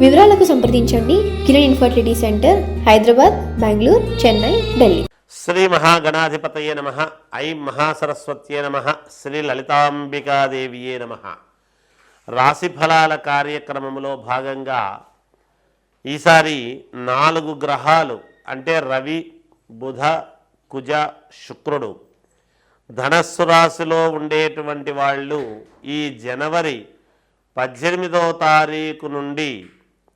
వివరాలకు సంప్రదించండి Kiran infertility centre Hyderabad Bengaluru Chennai Delhi. Shri మహాగణాధిపతయే నమ. ఐం మహాసరస్వత్యే నమ. శ్రీ లలితాంబికాదేవియే నమ. రాశి ఫలాల కార్యక్రమంలో భాగంగా ఈసారి నాలుగు గ్రహాలు అంటే రవి బుధ కుజ శుక్రుడు ధనస్సు రాశిలో ఉండేటువంటి వాళ్ళు ఈ జనవరి పద్దెనిమిదవ తారీఖు నుండి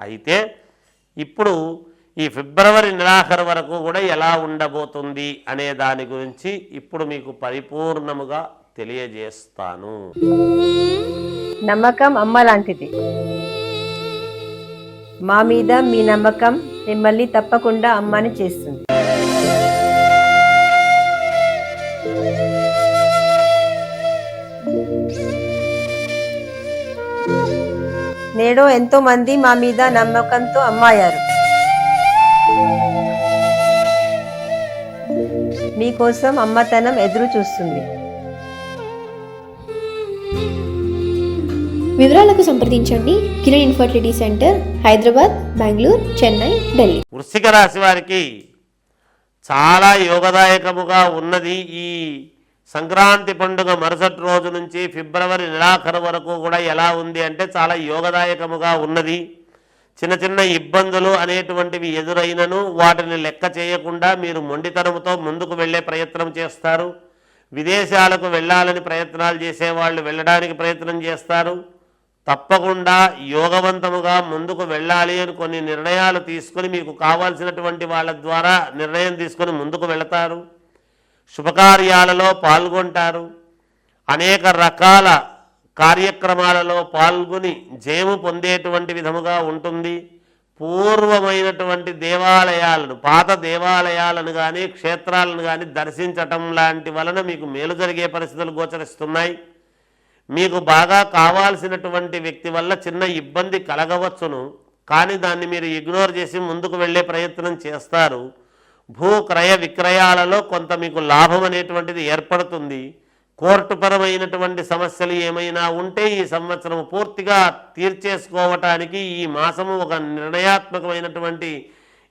అయితే ఇప్పుడు ఈ ఫిబ్రవరి నెలాఖరు వరకు కూడా ఎలా ఉండబోతుంది అనే దాని గురించి ఇప్పుడు మీకు పరిపూర్ణముగా తెలియజేస్తాను. నమ్మకం అమ్మ లాంటిది. మా మీద మీ నమ్మకం మిమ్మల్ని తప్పకుండా అమ్మని చేస్తుంది. నేడు ఎంతో మంది మా మీద నమ్మకంతో అమ్మాయారు. మీకోసం అమ్మతనం ఎదురు చూస్తుంది. వివరాలకు సంప్రదించండి. Kiran infertility centre Hyderabad Bengaluru Chennai Delhi. వృశ్చిక రాశి వారికి చాలా యోగదాయకముగా ఉన్నది ఈ సంక్రాంతి పండుగ మరుసటి రోజు నుంచి ఫిబ్రవరి నెలాఖరు వరకు కూడా ఎలా ఉంది అంటే చాలా యోగదాయకముగా ఉన్నది. చిన్న చిన్న ఇబ్బందులు అనేటువంటివి ఎదురైనను వాటిని లెక్క చేయకుండా మీరు మొండితనముతో ముందుకు వెళ్ళే ప్రయత్నం చేస్తారు. విదేశాలకు వెళ్ళాలని ప్రయత్నాలు చేసేవాళ్ళు వెళ్ళడానికి ప్రయత్నం చేస్తారు. తప్పకుండా యోగవంతముగా ముందుకు వెళ్ళాలి అని కొన్ని నిర్ణయాలు తీసుకొని మీకు కావాల్సినటువంటి వాళ్ళ ద్వారా నిర్ణయం తీసుకొని ముందుకు వెళతారు. శుభకార్యాలలో పాల్గొంటారు. అనేక రకాల కార్యక్రమాలలో పాల్గొని జయము పొందేటువంటి విధముగా ఉంటుంది. పూర్వమైనటువంటి దేవాలయాలను పాత దేవాలయాలను కానీ క్షేత్రాలను కానీ దర్శించటం లాంటి వలన మీకు మేలు జరిగే పరిస్థితులు గోచరిస్తున్నాయి. మీకు బాగా కావాల్సినటువంటి వ్యక్తి వల్ల చిన్న ఇబ్బంది కలగవచ్చును. కానీ దాన్ని మీరు ఇగ్నోర్ చేసి ముందుకు వెళ్ళే ప్రయత్నం చేస్తారు. భూ క్రయ విక్రయాలలో కొంత మీకు లాభం అనేటువంటిది ఏర్పడుతుంది. కోర్టుపరమైనటువంటి సమస్యలు ఏమైనా ఉంటే ఈ సంవత్సరం పూర్తిగా తీర్చేసుకోవటానికి ఈ మాసము ఒక నిర్ణయాత్మకమైనటువంటి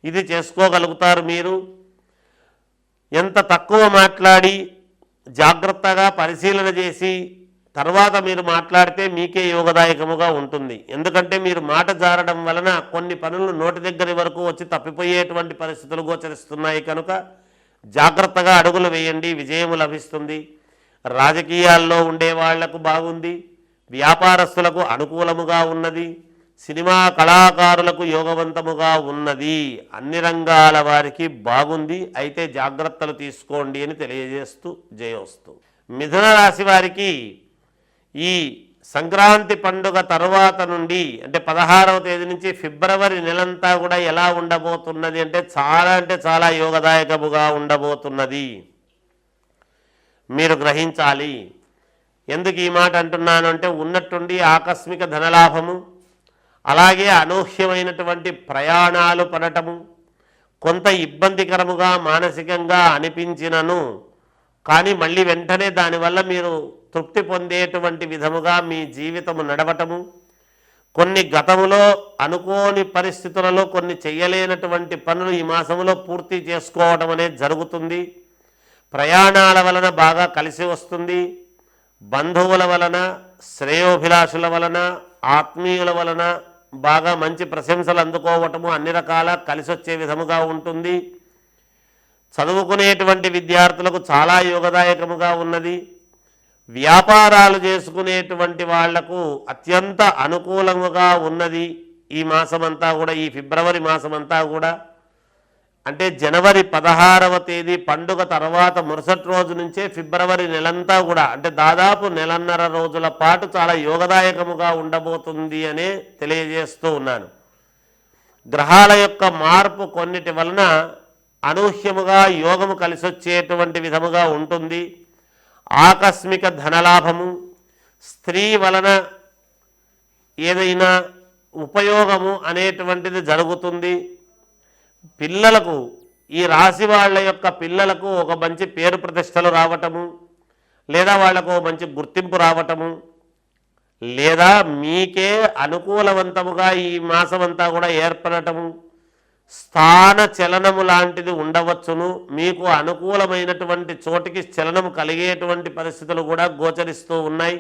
ఇది చేసుకోగలుగుతారు మీరు. ఎంత తక్కువ మాట్లాడి జాగ్రత్తగా పరిశీలన చేసి తర్వాత మీరు మాట్లాడితే మీకే యోగదాయకముగా ఉంటుంది. ఎందుకంటే మీరు మాట జారడం వలన కొన్ని పనులు నోటి దగ్గర వరకు వచ్చి తప్పిపోయేటువంటి పరిస్థితులు గోచరిస్తున్నాయి కనుక జాగ్రత్తగా అడుగులు వేయండి విజయము లభిస్తుంది. రాజకీయాల్లో ఉండే వాళ్ళకు బాగుంది వ్యాపారస్తులకు అనుకూలముగా ఉన్నది సినిమా కళాకారులకు యోగవంతముగా ఉన్నది. అన్ని రంగాల వారికి బాగుంది అయితే జాగ్రత్తలు తీసుకోండి అని తెలియజేస్తూ జయోస్తు. మిథున రాశి వారికి ఈ సంక్రాంతి పండుగ తరువాత నుండి అంటే పదహారవ తేదీ నుంచి ఫిబ్రవరి నెలంతా కూడా ఎలా ఉండబోతున్నది అంటే చాలా అంటే చాలా యోగదాయకముగా ఉండబోతున్నది. మీరు గ్రహించాలి. ఎందుకు ఈ మాట అంటున్నాను అంటే ఉన్నట్టుండి ఆకస్మిక ధనలాభము అలాగే అనూహ్యమైనటువంటి ప్రయాణాలు పడటము కొంత ఇబ్బందికరముగా మానసికంగా అనిపించినను. కానీ మళ్ళీ వెంటనే దానివల్ల మీరు తృప్తి పొందేటువంటి విధముగా మీ జీవితము నడవటము కొన్ని గతములో అనుకోని పరిస్థితులలో కొన్ని చేయలేనటువంటి పనులు ఈ మాసంలో పూర్తి చేసుకోవడం అనేది జరుగుతుంది. ప్రయాణాల వలన బాగా కలిసి వస్తుంది. బంధువుల వలన శ్రేయోభిలాషుల వలన ఆత్మీయుల వలన బాగా మంచి ప్రశంసలు అందుకోవటము అన్ని రకాల కలిసి వచ్చే విధముగా ఉంటుంది. చదువుకునేటువంటి విద్యార్థులకు చాలా యోగదాయకముగా ఉన్నది. వ్యాపారాలు చేసుకునేటువంటి వాళ్ళకు అత్యంత అనుకూలముగా ఉన్నది ఈ మాసమంతా కూడా ఈ ఫిబ్రవరి మాసమంతా కూడా. అంటే జనవరి పదహారవ తేదీ పండుగ తర్వాత మరుసటి రోజు నుంచే ఫిబ్రవరి నెలంతా కూడా అంటే దాదాపు నెలన్నర రోజుల పాటు చాలా యోగదాయకముగా ఉండబోతుంది అనే తెలియజేస్తూ ఉన్నాను. గ్రహాల యొక్క మార్పు కొన్నిటి వలన అనూహ్యముగా యోగము కలిసొచ్చేటువంటి విధముగా ఉంటుంది. ఆకస్మిక ధనలాభము స్త్రీ వలన ఏదైనా ఉపయోగము అనేటువంటిది జరుగుతుంది. పిల్లలకు ఈ రాశి వాళ్ళ యొక్క పిల్లలకు ఒక మంచి పేరు ప్రతిష్టలు రావటము లేదా వాళ్ళకు ఒక మంచి గుర్తింపు రావటము లేదా మీకే అనుకూలవంతముగా ఈ మాసమంతా కూడా ఏర్పడటము స్థాన చలనము లాంటిది ఉండవచ్చును. మీకు అనుకూలమైనటువంటి చోటికి చలనము కలిగేటువంటి పరిస్థితులు కూడా గోచరిస్తూ ఉన్నాయి.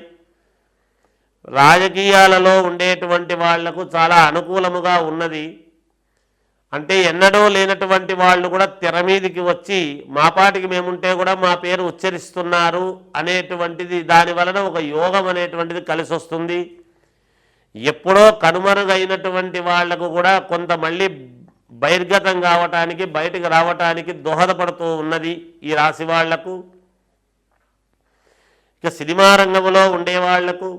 రాజకీయాలలో ఉండేటువంటి వాళ్ళకు చాలా అనుకూలముగా ఉన్నది. అంటే ఎన్నడూ లేనటువంటి వాళ్ళు కూడా తెర మీదికి వచ్చి మా పాటికి మేముంటే కూడా మా పేరు ఉచ్చరిస్తున్నారు అనేటువంటిది దాని వలన ఒక యోగం అనేటువంటిది కలిసి వస్తుంది ఎప్పుడో కనుమరుగైనటువంటి వాళ్ళకు కూడా కొంత మళ్ళీ బహిర్గతం కావటానికి బయటకు రావటానికి దోహదపడుతూ ఉన్నది ఈ రాశి వాళ్ళకు. ఇక సినిమా రంగంలో ఉండేవాళ్ళకు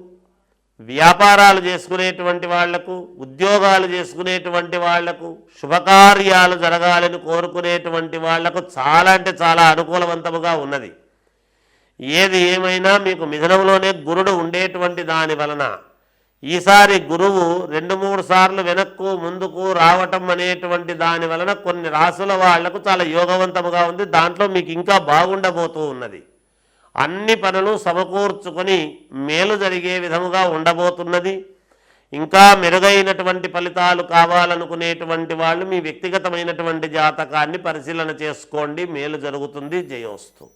వ్యాపారాలు చేసుకునేటువంటి వాళ్ళకు ఉద్యోగాలు చేసుకునేటువంటి వాళ్ళకు శుభకార్యాలు జరగాలని కోరుకునేటువంటి వాళ్ళకు చాలా అంటే చాలా అనుకూలవంతముగా ఉన్నది. ఏది ఏమైనా మీకు మిథనంలోనే గురుడు ఉండేటువంటి దాని వలన ఈసారి గురువు రెండు మూడు సార్లు వెనక్కు ముందుకు రావటం అనేటువంటి దాని వలన కొన్ని రాసుల వాళ్ళకు చాలా యోగవంతముగా ఉంది. దాంట్లో మీకు ఇంకా బాగుండబోతూ ఉన్నది. అన్ని పనులు సమకూర్చుకొని మేలు జరిగే విధముగా ఉండబోతున్నది. ఇంకా మెరుగైనటువంటి ఫలితాలు కావాలనుకునేటువంటి వాళ్ళు మీ వ్యక్తిగతమైనటువంటి జాతకాన్ని పరిశీలన చేసుకోండి. మేలు జరుగుతుంది. జయోస్తు.